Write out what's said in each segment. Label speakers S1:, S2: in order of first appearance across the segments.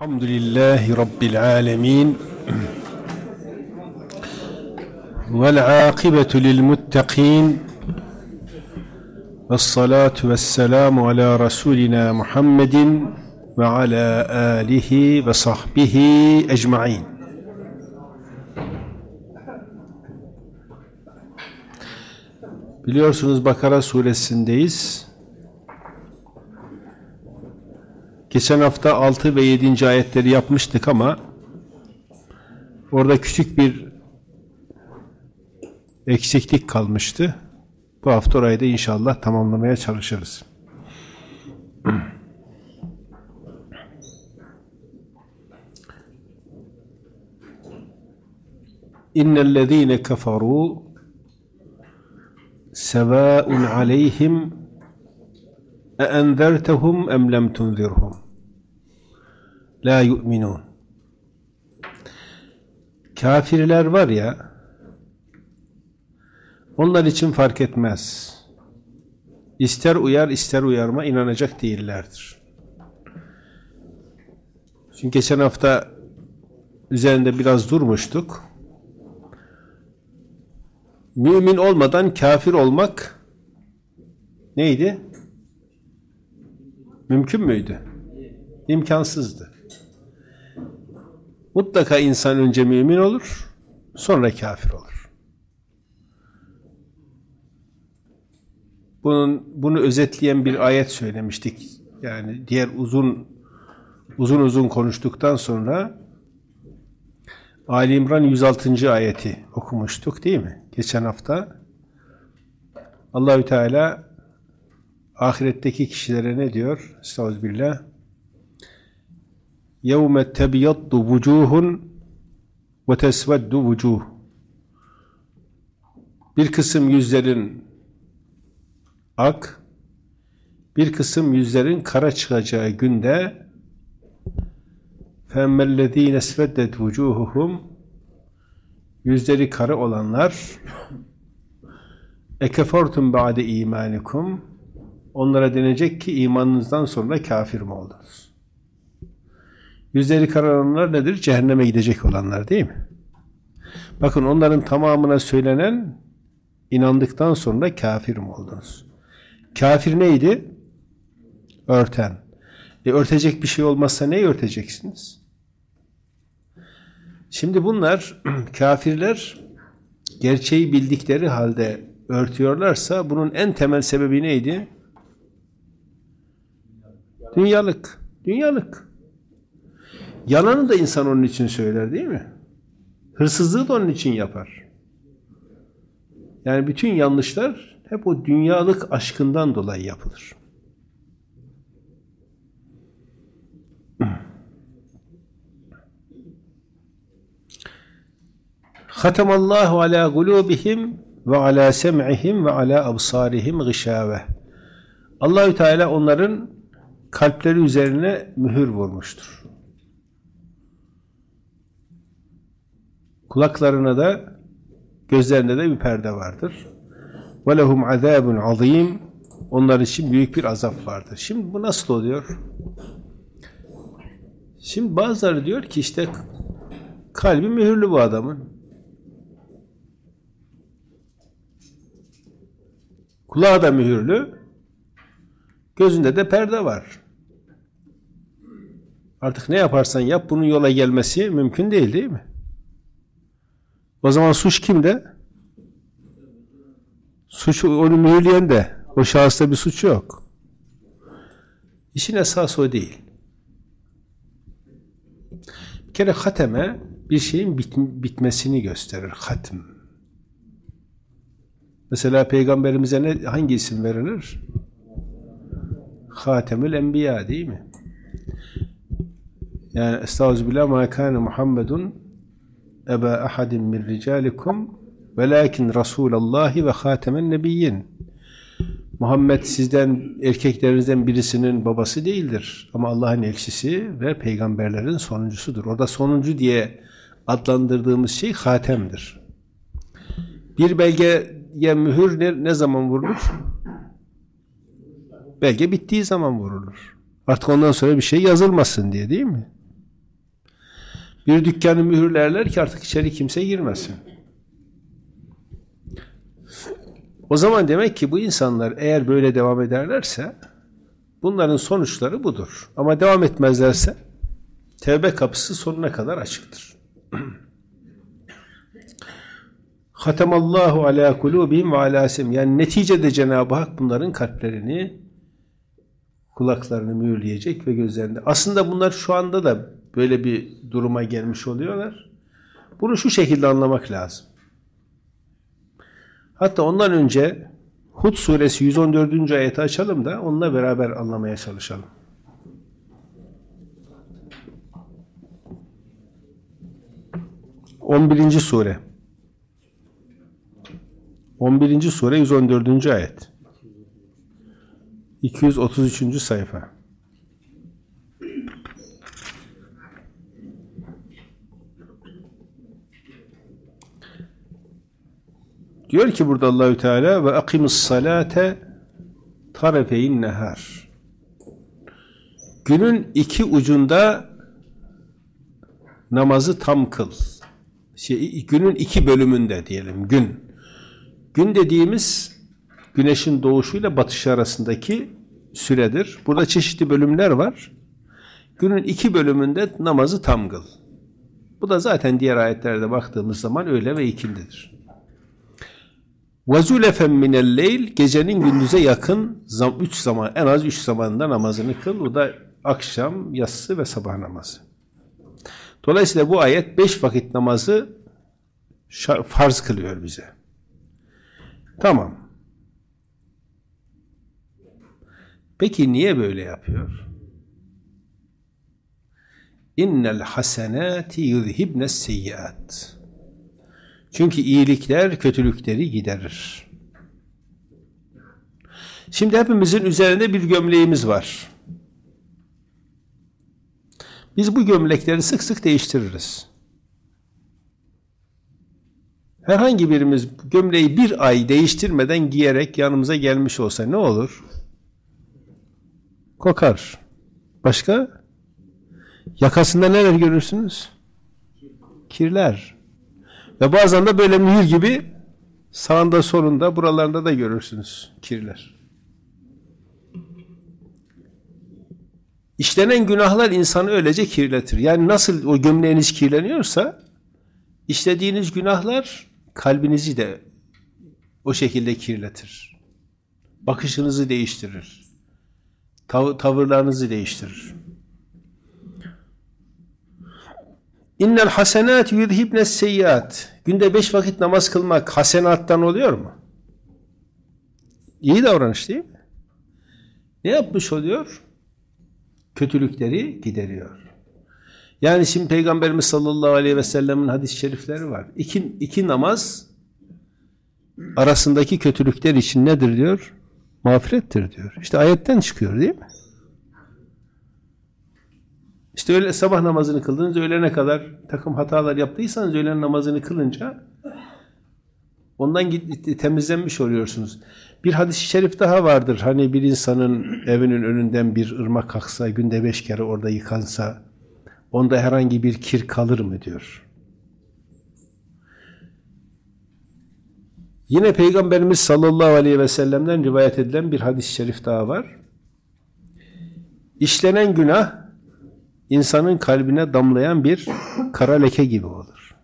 S1: Elhamdülillahi Rabbil alemin. Vel akibetu lil muttakin. Vessalatu vesselamu ala Resulina Muhammedin ve ala alihi ve sahbihi ecmain. Biliyorsunuz Bakara suresindeyiz. Geçen hafta 6 ve 7. ayetleri yapmıştık ama orada küçük bir eksiklik kalmıştı. Bu hafta orayı da inşallah tamamlamaya çalışırız. İnnellezîne keferû sevâun aleyhim اَاَنْذَرْتَهُمْ اَمْ لَمْ تُنْذِرْهُمْ La yu'minun. Kafirler var ya, onlar için fark etmez. İster uyar, ister uyarma inanacak değillerdir. Çünkü geçen hafta üzerinde biraz durmuştuk. Mümin olmadan kafir olmak neydi? Mümkün müydü? İmkansızdı. Mutlaka insan önce mümin olur, sonra kafir olur. Bunun bunu özetleyen bir ayet söylemiştik. Yani diğer uzun uzun uzun konuştuktan sonra Ali İmran 106. ayeti okumuştuk değil mi? Geçen hafta Allahü Teala ahiretteki kişilere ne diyor? Estağfirullah. يَوْمَ تَبْيَضُّ وُجُوهٌ وَتَسْوَدُّ وُجُوهٌ Bir kısım yüzlerin ak, bir kısım yüzlerin kara çıkacağı günde فَاَمَّا الَّذ۪ينَ اسْفَدَّتْ وُجُوهُهُمْ Yüzleri kara olanlar اَكَفَرْتُمْ بَعْدَ اِيمَانِكُمْ Onlara denecek ki imanınızdan sonra kafir mi oldunuz? Yüzleri kararanlar nedir? Cehenneme gidecek olanlar değil mi? Bakın onların tamamına söylenen inandıktan sonra kafir mi oldunuz? Kafir neydi? Örten. E örtecek bir şey olmazsa neyi örteceksiniz? Şimdi bunlar kafirler gerçeği bildikleri halde örtüyorlarsa bunun en temel sebebi neydi? Dünyalık. Dünyalık. Yalanı da insan onun için söyler değil mi? Hırsızlığı da onun için yapar. Yani bütün yanlışlar hep o dünyalık aşkından dolayı yapılır. Hatemallahu ala gulubihim ve ala sem'ihim ve ala absarihim gışave. Allahü Teala onların kalpleri üzerine mühür vurmuştur. Kulaklarına da gözlerinde de bir perde vardır. وَلَهُمْ عَذَابٌ azim. Onlar için büyük bir azap vardır. Şimdi bu nasıl oluyor? Şimdi bazıları diyor ki işte kalbi mühürlü bu adamın. Kulağı da mühürlü. Gözünde de perde var. Artık ne yaparsan yap bunun yola gelmesi mümkün değil değil mi? O zaman suç kimde? Suç onu mühürleyen de. O şahısta bir suç yok. İşin esası o değil. Bir kere hateme bir şeyin bit bitmesini gösterir. Hatm. Mesela peygamberimize ne, hangi isim verilir? Hatemül Enbiya değil mi? Yani estağfirullah ma kana Muhammedun eba ahadin min ricalikum velakin Rasulallahi ve hatemen nebiyyin. Muhammed sizden erkeklerinizden birisinin babası değildir. Ama Allah'ın elçisi ve peygamberlerin sonuncusudur. Orada sonuncu diye adlandırdığımız şey hatemdir. Bir belgeye mühür ne, ne zaman vurulur? Belge bittiği zaman vurulur. Artık ondan sonra bir şey yazılmasın diye değil mi? Bir dükkanı mühürlerler ki artık içeri kimse girmesin. O zaman demek ki bu insanlar eğer böyle devam ederlerse bunların sonuçları budur. Ama devam etmezlerse tevbe kapısı sonuna kadar açıktır. Hatemallahu ala kulubihim ve ala. Yani neticede Cenab-ı Hak bunların kalplerini, kulaklarını mühürleyecek ve gözlerinde. Aslında bunlar şu anda da böyle bir duruma gelmiş oluyorlar. Bunu şu şekilde anlamak lazım. Hatta ondan önce Hud suresi 114. ayeti açalım da onunla beraber anlamaya çalışalım. 11. sure. 11. sure 114. ayet. 233. sayfa. Diyor ki burada Allahü Teala ve akimus salate tarefeyn nehar. Günün iki ucunda namazı tam kıl. Şey, günün iki bölümünde diyelim gün. Gün dediğimiz güneşin doğuşuyla batışı arasındaki süredir. Burada çeşitli bölümler var. Günün iki bölümünde namazı tam kıl. Bu da zaten diğer ayetlerde baktığımız zaman öyle ve ikindidir. وَزُلَفًا مِنَ اللَّيْلِ Gecenin gündüze yakın üç zaman, en az üç zamanında namazını kıl. Bu da akşam, yatsı ve sabah namazı. Dolayısıyla bu ayet beş vakit namazı farz kılıyor bize. Tamam. Peki niye böyle yapıyor? İnnel hasenati yuzhibnes seyyiat. Çünkü iyilikler kötülükleri giderir. Şimdi hepimizin üzerinde bir gömleğimiz var. Biz bu gömlekleri sık sık değiştiririz. Herhangi birimiz gömleği bir ay değiştirmeden giyerek yanımıza gelmiş olsa ne olur? Kokar. Başka? Yakasında neler görürsünüz? Kirler. Ve bazen de böyle mühür gibi sağında solunda buralarında da görürsünüz kirler. İşlenen günahlar insanı öylece kirletir. Yani nasıl o gömleğiniz kirleniyorsa işlediğiniz günahlar kalbinizi de o şekilde kirletir. Bakışınızı değiştirir. Tav tavırlarınızı değiştirir. İnnel hasenat yudhibne seyyiat. Günde beş vakit namaz kılmak hasenattan oluyor mu? İyi davranış değil mi? Ne yapmış oluyor? Kötülükleri gideriyor. Yani şimdi Peygamberimiz sallallahu aleyhi ve sellemin hadis-i şerifleri var. İki, iki namaz arasındaki kötülükler için nedir diyor? Mağfirettir diyor. İşte ayetten çıkıyor değil mi? İşte öyle sabah namazını kıldınız, öğlene kadar takım hatalar yaptıysanız öğlen namazını kılınca ondan temizlenmiş oluyorsunuz. Bir hadis-i şerif daha vardır. Hani bir insanın evinin önünden bir ırmak aksa, günde beş kere orada yıkansa, onda herhangi bir kir kalır mı diyor. Yine Peygamberimiz sallallahu aleyhi ve sellem'den rivayet edilen bir hadis-i şerif daha var. İşlenen günah insanın kalbine damlayan bir kara leke gibi olur.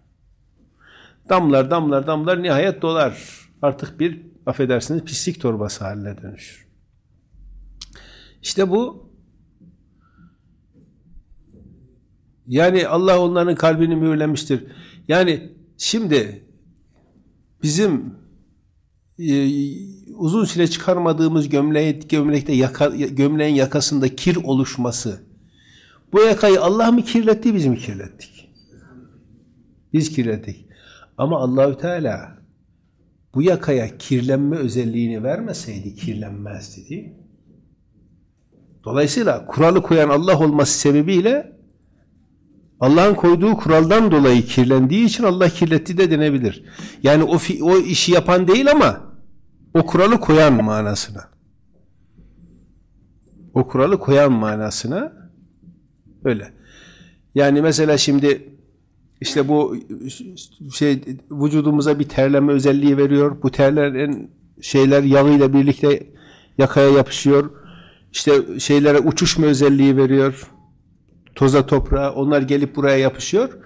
S1: Damlar, damlar, damlar nihayet dolar. Artık bir affedersiniz pislik torbası haline dönüşür. İşte bu yani Allah onların kalbini mühürlemiştir. Yani şimdi bizim e, uzun süre çıkarmadığımız gömleğe, gömlekte yaka, gömleğin yakasında kir oluşması bu yakayı Allah mı kirletti, biz mi kirlettik? Biz kirlettik. Ama Allahü Teala bu yakaya kirlenme özelliğini vermeseydi kirlenmezdi değil mi? Dolayısıyla kuralı koyan Allah olması sebebiyle Allah'ın koyduğu kuraldan dolayı kirlendiği için Allah kirletti de denebilir. Yani o, o işi yapan değil ama o kuralı koyan manasına. O kuralı koyan manasına Öyle. Yani mesela şimdi işte bu şey vücudumuza bir terleme özelliği veriyor. Bu terlerin şeyler yağıyla birlikte yakaya yapışıyor. İşte şeylere uçuşma özelliği veriyor. Toza toprağa onlar gelip buraya yapışıyor.